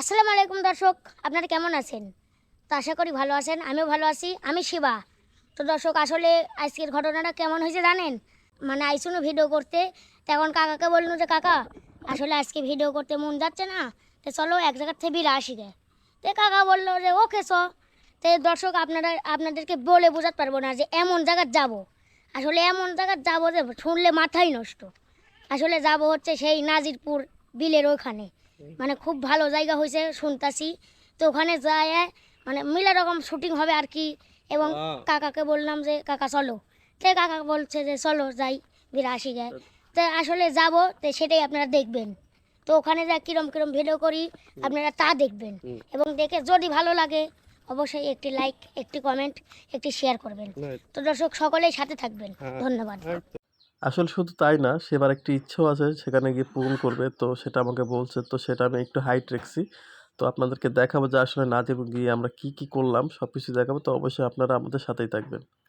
আসসালামু আলাইকুম দর্শক, আপনারা কেমন আছেন? তো আশা করি ভালো আছেন, আমিও ভালো আছি, আমি শিবা। তো দর্শক, আসলে আজকের ঘটনাটা কেমন হয়েছে জানেন? মানে আইসুনো ভিডিও করতে তখন কাকাকে বলল যে, কাকা, আসলে আজকে ভিডিও করতে মন যাচ্ছে না, তো চলো এক জায়গার থেকে বিলা আসি গে। তো কাকা বলল যে, ওকে, চ। তো দর্শক, আপনারা, আপনাদেরকে বলে বোঝাতে পারব না যে, এমন জায়গায় যাব। আসলে এমন জায়গায় যাব যে, শুনলে মাথাই নষ্ট। আসলে যাব হচ্ছে সেই নাজিরপুর বিলের ওইখানে। মানে খুব ভালো জায়গা হয়েছে শুনতাছি। তো ওখানে যায় মানে মিলে রকম শুটিং হবে আর কি। এবং কাকাকে বললাম যে কাকা চলো। তো কাকা বলছে যে চলো যাই বিরাশি গায়ে। তো আসলে যাব তো সেটাই আপনারা দেখবেন। তো ওখানে যা কিরম কিরম ভিডিও করি আপনারা তা দেখবেন। এবং দেখে যদি ভালো লাগে অবশ্যই একটি লাইক একটি কমেন্ট একটি শেয়ার করবেন। তো দর্শক সকলেই সাথে থাকবেন। ধন্যবাদ। আসলে শুধু তাই না, সেবার একটি ইচ্ছেও আছে সেখানে গিয়ে পূরণ করবে। তো সেটা আমাকে বলছে, তো সেটা আমি একটু হাইট রেখেছি তো আপনাদেরকে দেখাবো যে আসলে নাজিব গিয়ে আমরা কি কি করলাম সব কিছু দেখাবো। তো অবশ্যই আপনারা আমাদের সাথেই থাকবেন।